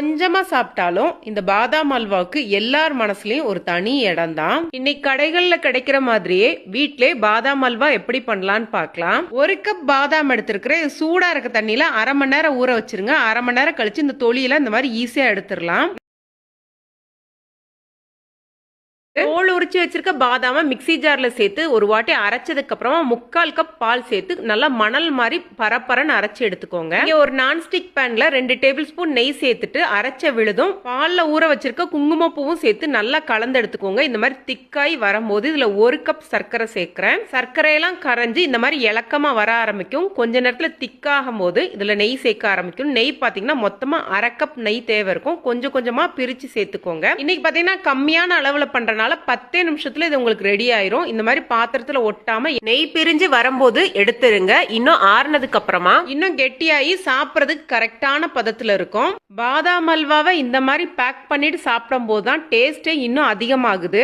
கொஞ்சமா சாப்பிட்டாலும் இந்த பாதாம் அல்வாவுக்கு எல்லார் மனசுலயும் ஒரு தனி இடம் தான். இன்னைக்கு கடைகள்ல கிடைக்கிற மாதிரியே வீட்லயே பாதாம் அல்வா எப்படி பண்ணலாம்னு பார்க்கலாம் ஒரு கப் பாதாம் எடுத்திருக்கிற சூடாக சூடா இருக்க தண்ணியில அரை மணி நேரம் ஊற வச்சிருங்க. அரை மணி நேரம் கழிச்சு இந்த தொலியெல்லாம் இந்த மாதிரி ஈஸியா எடுத்துடலாம். தோல் உரிச்சு வச்சிருக்க பாதாம மிக்ஸி ஜார்ல சேர்த்து ஒரு வாட்டி அரைச்சதுக்கு அப்புறமா முக்கால் கப் பால் சேர்த்து நல்லா மணல் மாதிரி பரப்பரன்னு அரைச்சு எடுத்துக்கோங்க. இங்க ஒரு நான்ஸ்டிக் பேன்ல ரெண்டு டேபிள் ஸ்பூன் நெய் சேர்த்துட்டு அரைச்ச விழுதும் பால்ல ஊற வச்சிருக்க குங்குமப்பூவும் சேர்த்து நல்லா கலந்து எடுத்துக்கோங்க. இந்த மாதிரி திக்காய் வரும்போது இதுல ஒரு கப் சர்க்கரை சேர்க்கிறேன். சர்க்கரையெல்லாம் கரைஞ்சு இந்த மாதிரி இலக்கமா வர ஆரம்பிக்கும். கொஞ்ச நேரத்துல திக்காகும் போது இதுல நெய் சேர்க்க ஆரம்பிக்கும். நெய் பாத்தீங்கன்னா மொத்தமா அரை கப் நெய் தேவை இருக்கும். கொஞ்சம் கொஞ்சமா பிரிச்சு சேர்த்துக்கோங்க. இன்னைக்கு பாத்தீங்கன்னா கம்மியான அளவுல பண்றனால பத்தே நிமிஷத்துல இது உங்களுக்கு ரெடி ஆயிரும். இந்த மாதிரி பாத்திரத்துல ஒட்டாம நெய் பிரிஞ்சு வரும்போது எடுத்துருங்க. இன்னும் ஆறுனதுக்கு அப்புறமா இன்னும் கெட்டியாகி சாப்பிட்றதுக்கு கரெக்டான பதத்துல இருக்கும். பாதாம் அல்வாவை இந்த மாதிரி பேக் பண்ணிட்டு சாப்பிடும் போது தான் டேஸ்டே இன்னும் அதிகமாகுது.